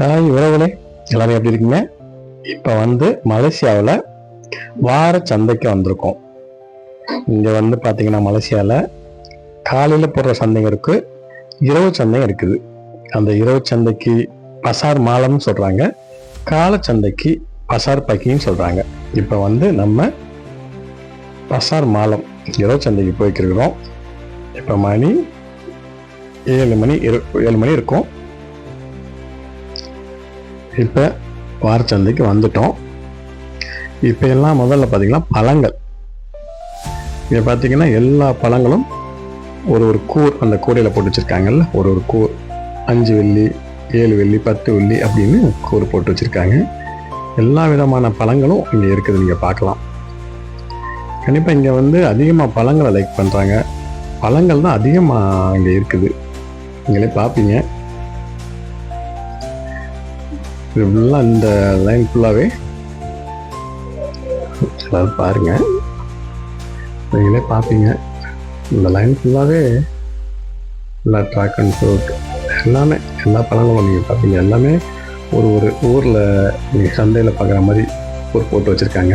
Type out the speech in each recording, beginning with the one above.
Hi உறவுகளே எல்லாரும் எப்படி இருக்கீங்க? இப்போ வந்து மலேசியாவில் வார சந்தைக்கு வந்திருக்கோம். இங்கே வந்து பார்த்தீங்கன்னா மலேசியாவில் காலையில் போடுற சந்தைங்க இருக்குது இரவு சந்தையும் இருக்குது. அந்த இரவு சந்தைக்கு பசார் மாலம்னு சொல்கிறாங்க கால சந்தைக்கு பசார் பக்கின்னு சொல்கிறாங்க இப்போ வந்து நம்ம பசார் மாலம் இரவு சந்தைக்கு போய்க்கிருக்கிறோம். இப்போ மணி ஏழு மணி இரு- ஏழு மணி இருக்கும். இப்போ வாரச்சந்தைக்கு வந்துட்டோம். இப்போ எல்லாம் முதல்ல பார்த்தீங்கன்னா பழங்கள். இங்கே பார்த்தீங்கன்னா எல்லா பழங்களும் ஒரு ஒரு கூர் அந்த கூடையில் போட்டு வச்சுருக்காங்கல்ல. ஒரு ஒரு கூர். அஞ்சு வெள்ளி ஏழு வெள்ளி பத்து வெள்ளி அப்படின்னு கூர் போட்டு வச்சுருக்காங்க. எல்லா விதமான பழங்களும் இங்கே இருக்குது. நீங்கள் பார்க்கலாம். கண்டிப்பாக இங்கே வந்து அதிகமாக பழங்களை லைக் பண்ணுறாங்க பழங்கள் தான் அதிகமாக இங்கே இருக்குது. நீங்களே பார்ப்பீங்க. இது ஃபுல்லாக இந்த லைன் ஃபுல்லாகவே எல்லாரும் பாருங்கள் நீங்களே பார்ப்பீங்க இந்த லைன் ஃபுல்லாகவே எல்லா ட்ராக் அண்ட் ஃப்ரூட் எல்லாமே எல்லா பழங்களும் நீங்கள் பார்ப்பீங்க எல்லாமே ஒரு ஒரு ஊரில் நீங்கள் சந்தையில் பார்க்குற மாதிரி ஒரு போட்டு வச்சுருக்காங்க.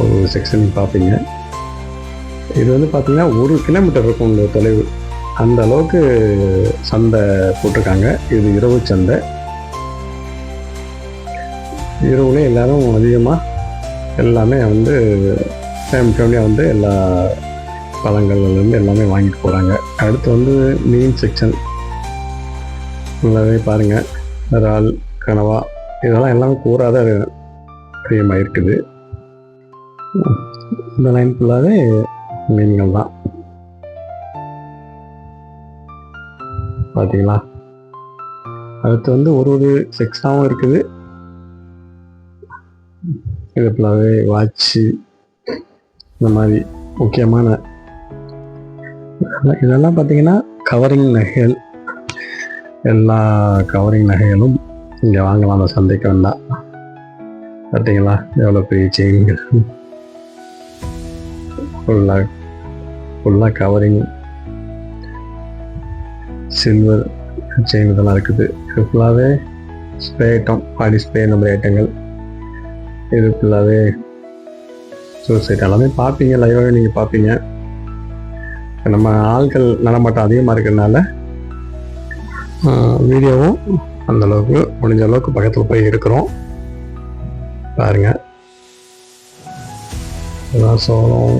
ஒரு செக்ஷன் பார்ப்பீங்க இது வந்து பார்த்திங்கன்னா ஒரு கிலோமீட்டர் இருக்கும் இந்த தொலைவு. அந்த அளவுக்கு சந்தை போட்டிருக்காங்க. இது இரவு சந்தை. இரவுல எல்லாரும் அதிகமாக எல்லாமே வந்து ஃபேமிலி ஃபேமிலியாக வந்து எல்லா பழங்கள்லேருந்து எல்லாமே வாங்கிட்டு போகிறாங்க அடுத்து வந்து மீன் செக்ஷன் ஃபுல்லாகவே பாருங்கள் இறால் கனவா இதெல்லாம் எல்லாமே கூறாத அதிகமாக இருக்குது இந்த லைன் ஃபுல்லாகவே மீன்கள் தான். பார்த்தீங்களா அடுத்து வந்து ஒரு ஒரு செக்ஷனாகவும் இருக்குது. இது ஃபுல்லாகவே வாட்சு இந்த மாதிரி முக்கியமான இதெல்லாம் பார்த்தீங்கன்னா கவரிங் நகைகள். எல்லா கவரிங் நகைகளும் இங்கே வாங்கலாம். அந்த சந்தைக்கு வந்தால் பார்த்தீங்களா எவ்வளோ பெரிய செயின்கள் ஃபுல்லாக ஃபுல்லாக கவரிங் சில்வர் செயின் இதெல்லாம் இருக்குது. இது ஃபுல்லாகவே ஸ்ப்ரே ஐட்டம் பாடி ஸ்ப்ரே இந்த மாதிரி ஐட்டங்கள் இது ஃபுல்லாகவே சூசைட் எல்லாமே பார்ப்பீங்க லைவாகவே நீங்கள் பார்ப்பீங்க. நம்ம ஆள்கள் நடமாட்டம் அதிகமாக இருக்கிறதுனால வீடியோவும் அந்த அளவுக்கு முடிஞ்ச அளவுக்கு பக்கத்தில் போய் இருக்கிறோம். பாருங்கள் அதான் சோளம்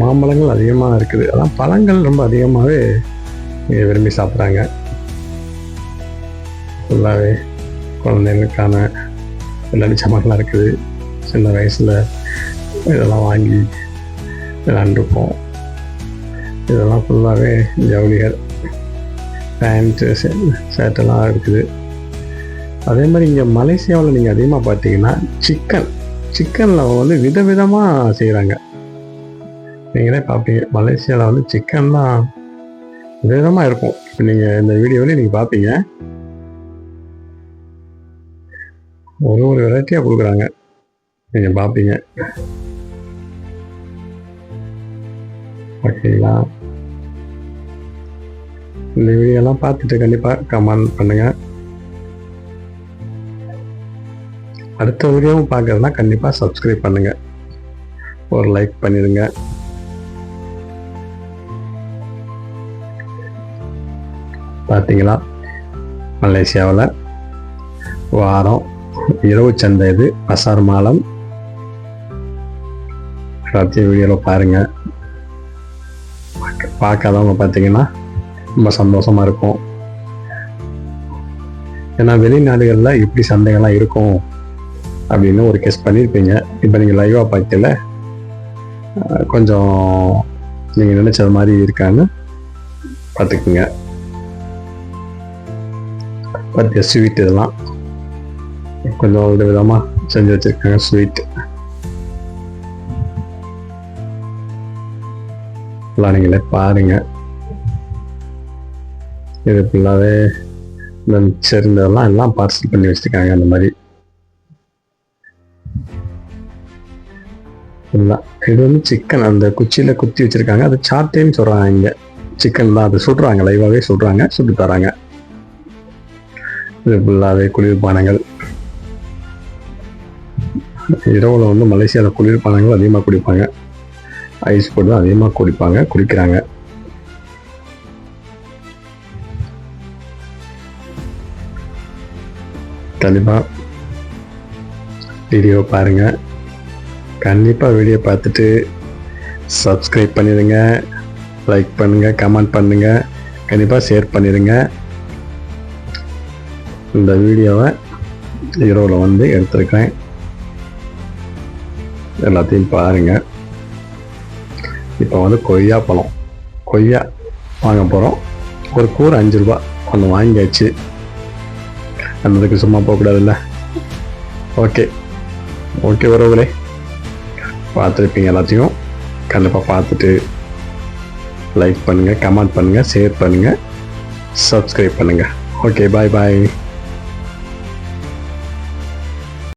மாம்பழங்கள் அதிகமாக இருக்குது. அதான் பழங்கள் ரொம்ப அதிகமாகவே இங்க விரும்பி சாப்பிட்றாங்க. ஃபுல்லாகவே குழந்தைங்களுக்கான விளையாட்டு சாமான்லாம் இருக்குது. சின்ன வயசில் இதெல்லாம் வாங்கி விளாண்டுருப்போம். இதெல்லாம் ஃபுல்லாகவே ஜவுளிகள் பேண்ட்டு ஷர்ட்டெல்லாம் இருக்குது. அதே மாதிரி இங்கே மலேசியாவில் நீங்கள் அதிகமாக பார்த்தீங்கன்னா சிக்கன் சிக்கனில் வந்து விதவிதமாக செய்கிறாங்க நீங்களே பார்ப்பீங்க மலேசியாவில் வந்து சிக்கன் தான் விதவிதமாக இருக்கும். இப்போ நீங்கள் இந்த வீடியோவில் நீங்கள் பார்ப்பீங்க ஒரு ஒரு வெரைட்டியாக கொடுக்குறாங்க. நீங்கள் பார்ப்பீங்க ஓகேங்களா? இந்த வீடியோலாம் பார்த்துட்டு கண்டிப்பாக கமெண்ட் பண்ணுங்க. அடுத்த வீடியோவும் பார்க்கறதுனா கண்டிப்பாக சப்ஸ்கிரைப் பண்ணுங்க. ஒரு லைக் பண்ணிடுங்க. பார்த்தீங்களா மலேசியாவில் வாரம் இரவு சந்தை இது. பசார் மாலம். எல்லாத்தையும் வீடியோவில் பாருங்க. பார்க்காதவங்க பார்த்தீங்கன்னா ரொம்ப சந்தோஷமா இருக்கும். ஏன்னா வெளிநாடுகளில் இப்படி சந்தைகள்லாம் இருக்கும் அப்படின்னு ஒரு கெஸ் பண்ணியிருப்பீங்க இப்போ நீங்கள் லைவாக பார்க்கல. கொஞ்சம் நீங்கள் நினச்சது மாதிரி இருக்கான்னு பார்த்துக்குங்க. பார்த்து ஸ்வீட் இதெல்லாம். கொஞ்சம் வித விதமாக செஞ்சு வச்சுருக்காங்க. ஸ்வீட் நீங்களே பாருங்க. இது ஃபுல்லாகவே இந்த மிக்சர் இதெல்லாம் எல்லாம் பார்சல் பண்ணி வச்சுருக்காங்க அந்த மாதிரி. இது வந்து சிக்கன் அந்த குச்சியில் குத்தி வச்சுருக்காங்க. அது சாட்டேன்னு சொல்கிறாங்க இங்கே. சிக்கன் தான். அது சுடுறாங்க. லைவாகவே சுடுறாங்க. சுட்டு தராங்க இது ஃபுல்லாகவே குளிர்பானங்கள். இரவில் வந்து மலேசியாவில் குளிர்பானங்கள் அதிகமாக குடிப்பாங்க. ஐஸ் போட்டு தான் அதிகமாக குடிப்பாங்க குடிக்கிறாங்க. கண்டிப்பாக வீடியோ பாருங்கள் கண்டிப்பாக வீடியோ பார்த்துட்டு சப்ஸ்கிரைப் பண்ணிடுங்க லைக் பண்ணுங்கள் கமெண்ட் பண்ணுங்கள் கண்டிப்பாக ஷேர் பண்ணிடுங்க. இந்த வீடியோவை இரவில் வந்து எடுத்துருக்கேன் எல்லாத்தையும் பாருங்கள் இப்போ வந்து கொய்யா பழம். கொய்யா வாங்க போகிறோம் ஒரு கூறு அஞ்சு ரூபா ஒன்று வாங்கியாச்சு. அந்ததுக்கு சும்மா போகக்கூடாதுல்ல? ஓகே. ஓகே உறவுகளே. பார்த்துருப்பீங்க எல்லாத்தையும். கண்டிப்பாக பார்த்துட்டு லைக் பண்ணுங்கள் கமெண்ட் பண்ணுங்கள் ஷேர் பண்ணுங்கள் சப்ஸ்கிரைப் பண்ணுங்கள் ஓகே பாய் பாய்